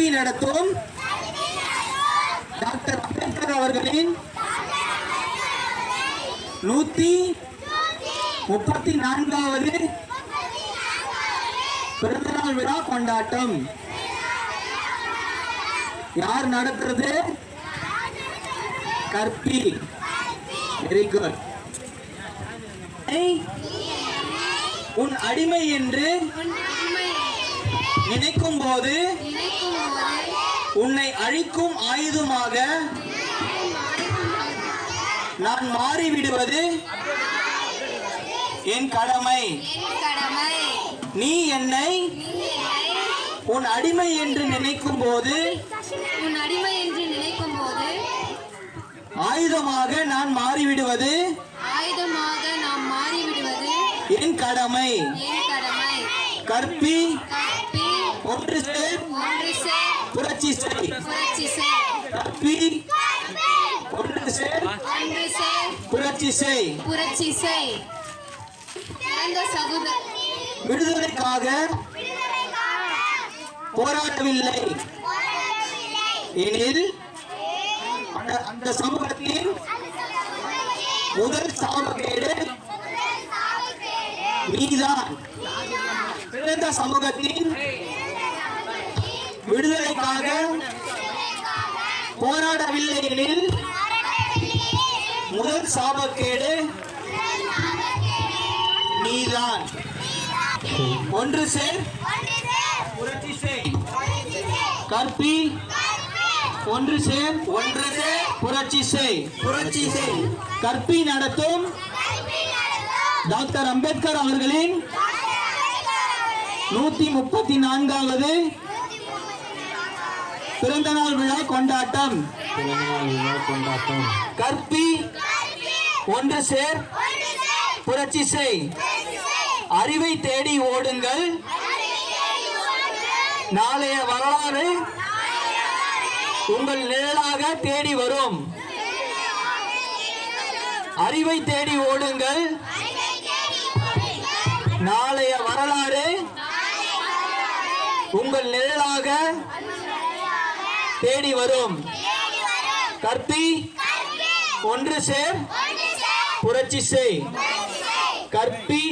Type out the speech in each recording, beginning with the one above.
கற்பி நடத்தும் டாக்டர் அம்பேத்கர் அவர்களின் நூத்தி முப்பத்தி நான்காவது பிறந்தநாள் விழா கொண்டாட்டம். யார் நடத்துறது? கற்பி. வெரி குட் உன் அடிமை என்று நினைக்கும் போது உன்னை அழிக்கும் ஆயுதமாக நான் மாறிவிடுவது என் கடமை. நீ என்னை உன் அடிமை என்று நினைக்கும் போது உன் அடிமை என்று நினைக்கும் போது ஆயுதமாக நான் மாறிவிடுவது ஆயுதமாக நாம் மாறிவிடுவது என் கடமை. என் கடமை. கற்பி கற்பி ஒன்று சேர் ஒன்று சேர் புரட்சி செய் புரட்சி கற்பி ஒன்று சேர். ஒன்று சேர். புரட்சி செய் புரட்சி செய் பிறந்த சகோதர விடுதலைக்காக போராடவில்லை. எனில் அந்த- அந்த சமூகத்தின் முதல் சாபக்கேடு நீதான். பிறந்த சமூகத்தின் விடுதலைக்காக போராடவில்லை எனில் முதல் சாபக்கேடு நீதான். ஒன்று சேர் புரட்சி செய் கற்பி ஒன்று சேர் ஒன்று சேர் புரட்சி செய் புரட்சி செய் கற்பி நடத்தும் டாக்டர் அம்பேத்கர் அவர்களின் நூத்தி முப்பத்தி நான்காவது பிறந்தநாள் விழா கொண்டாட்டம். கொண்டாட்டம். கற்பி ஒன்று சேர் புரட்சி செய். அறிவை தேடி ஓடுங்கள். நாளைய வரலாறு உங்கள் நிழலாக தேடி வரும். அறிவை தேடி ஓடுங்கள். நாளைய வரலாறு உங்கள் நிழலாக தேடி வரும். கற்பி ஒன்று சேர் புரட்சி செய். கற்பி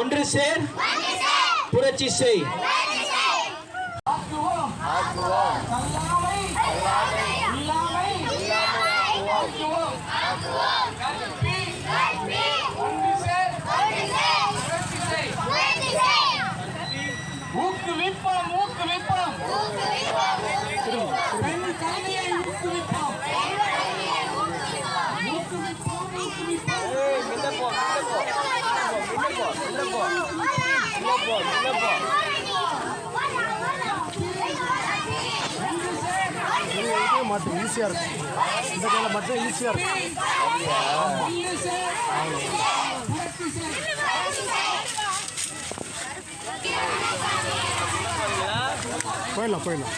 ஒன்று சேர் புரட்சி செய். மட்டும் ஈஸியாக இருக்கும் இந்த கையில் மட்டும் ஈஸியாக இருக்கும் போயிடலாம் போயிடலாம்.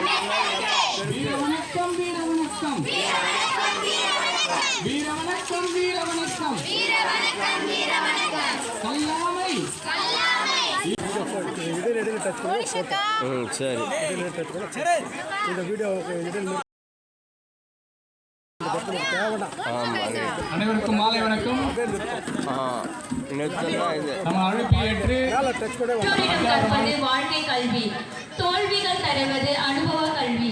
வீர வணக்கம் வீர வணக்கம் வீர வணக்கம் வீர வணக்கம் கல்லாமை சரி. இந்த வீடியோ அனைவருக்கும் மாலை வணக்கம். நம்ம அழைப்பை ஏற்று வாழ்க்கை கல்வி. தோல்விகள் தருவது அனுபவ கல்வி.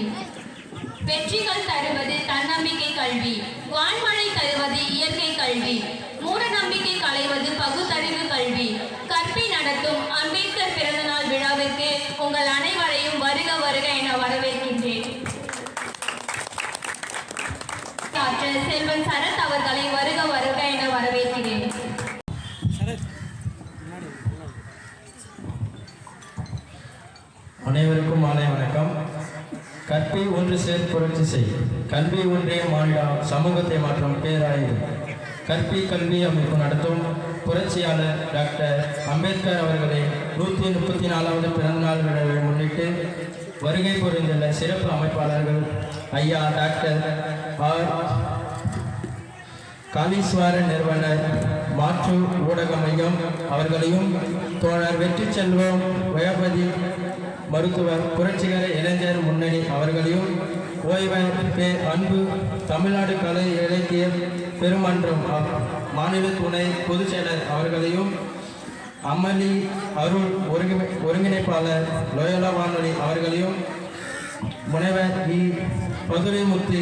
வெற்றிகள் தருவது தன்னம்பிக்கை கல்வி. வான்மழை தருவது இயற்கை கல்வி. மூட நம்பிக்கை களைவது பகுத்தறிவு கல்வி. கற்பி நடத்தும் அம்பேத்கர் பிறந்தநாள் விழாவிற்கு உங்கள் அனைவரையும் வருக வருக என வரவேற்கின்றேன். டாக்டர் செல்வன் சரத் அவர்களை வருக வருக என வரவேற்கிறேன் அனைவருக்கும் மாலை வணக்கம். கற்பி ஒன்று சேர் புரட்சி செய். கல்வி ஒன்றே மாண்டா சமூகத்தை மாற்றும் பேராயுது கற்பி கல்வி அமைப்பு நடத்தும் புரட்சியாளர் டாக்டர் அம்பேத்கர் அவர்களை நூற்றி முப்பத்தி நாலாவது பிறந்தநாள் விழாவை முன்னிட்டு வருகை புரிந்துள்ள சிறப்பு அமைப்பாளர்கள் ஐயா டாக்டர் ஆர். காளீஸ்வரன் நிறுவனர் மாற்று ஊடக மையம் அவர்களையும் தோழர் வெற்றி செல்வம் வயோபதி மருத்துவர் புரட்சிகர இளைஞர் முன்னணி அவர்களையும் ஓய்வர் பே அன்பு தமிழ்நாடு கலை இலக்கிய பெருமன்றம் மாநில துணை பொதுச் செயலர் அவர்களையும் அமளி அருள் ஒருங்கிணை ஒருங்கிணைப்பாளர் லோயலா வானொலி அவர்களையும் முனைவர் இ பதுரைமுத்து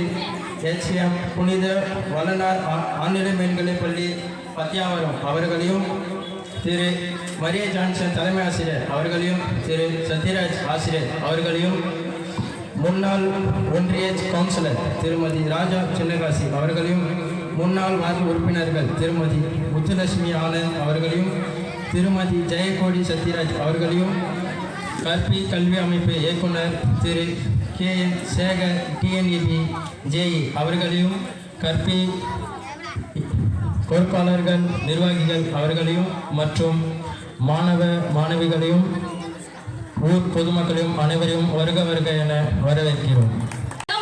எச்எம் புனித வளனார் ஆ- ஆழ்நிலை மேல்நிலைப் பள்ளி பத்தியாவரம் அவர்களையும் திரு மரிய ஜான்சன் தலைமை ஆசிரியர் அவர்களையும் திரு சத்யராஜ் ஆசிரியர் அவர்களையும் முன்னாள் ஒன்றிய கவுன்சிலர் திருமதி ராஜா சின்னகாசி அவர்களையும் முன்னாள் வார்டு உறுப்பினர்கள் திருமதி முத்துலட்சுமி ஆனந்த் அவர்களையும் திருமதி ஜெயக்கோடி சத்யராஜ் அவர்களையும் கற்பி கல்வி அமைப்பு இயக்குனர் திரு K N Sekar TNEB JE அவர்களையும் கற்பி பொறுப்பாளர்கள் நிர்வாகிகள் அவர்களையும் மற்றும் மாணவ மாணவிகளையும் ஊர் பொதுமக்களையும் அனைவரையும் வருக வருக என வரவேற்கிறோம்.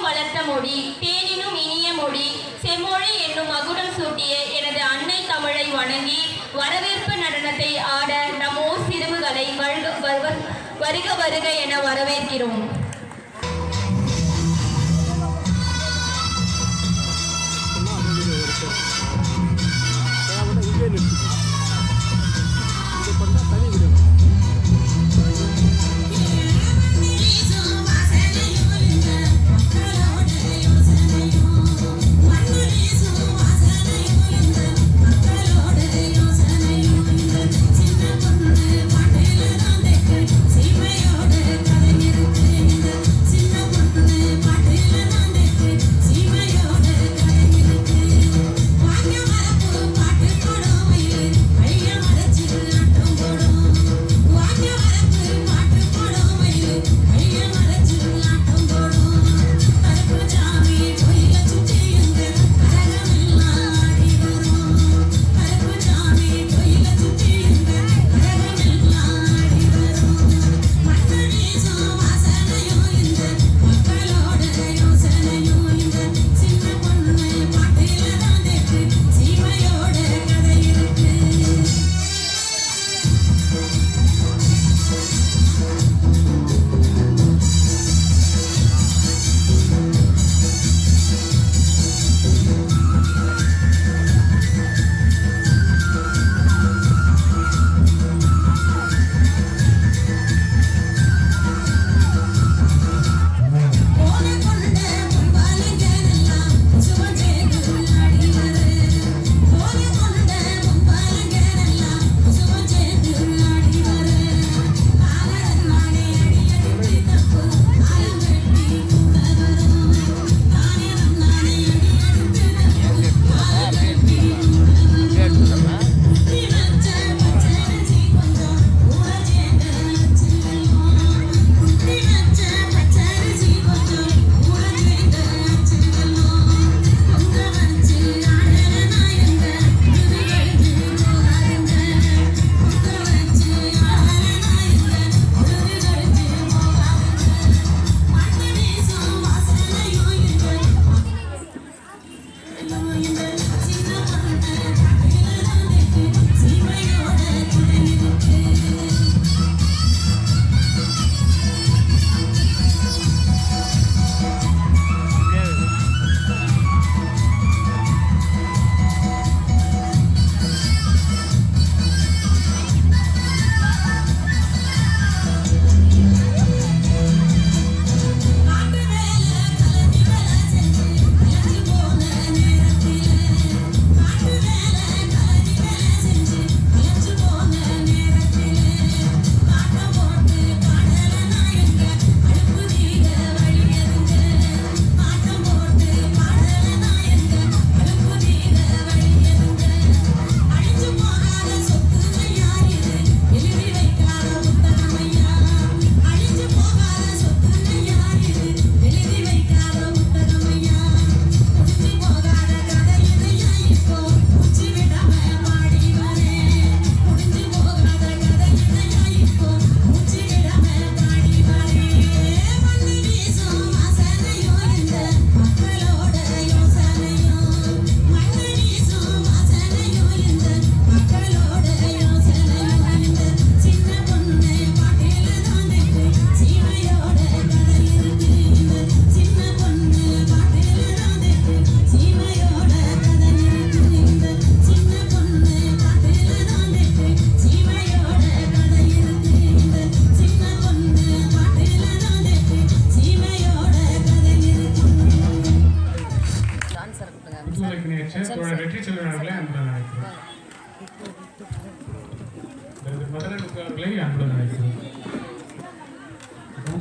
வளர்த்த மொழி தேனினும் இனிய மொழி செம்மொழி என்னும் மகுடம் சூட்டிய எனது அன்னை தமிழை வணங்கி வரவேற்பு நடனத்தை ஆட நம் ஊர் சிறுவுகளை வருக வருக என வரவேற்கிறோம்.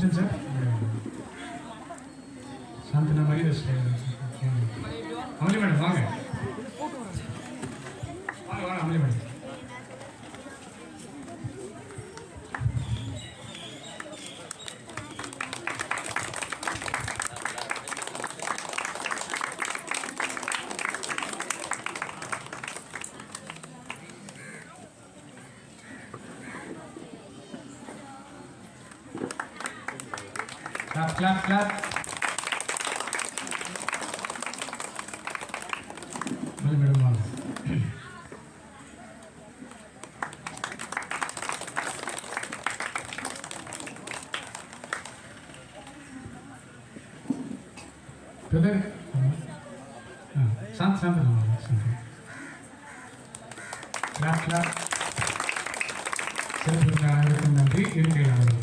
괜찮으세요? Clap, clap, clap. Well, madam, all. Brother, शांत शांत रहो शांत clap clap self Narayan Nandi इनके नारायण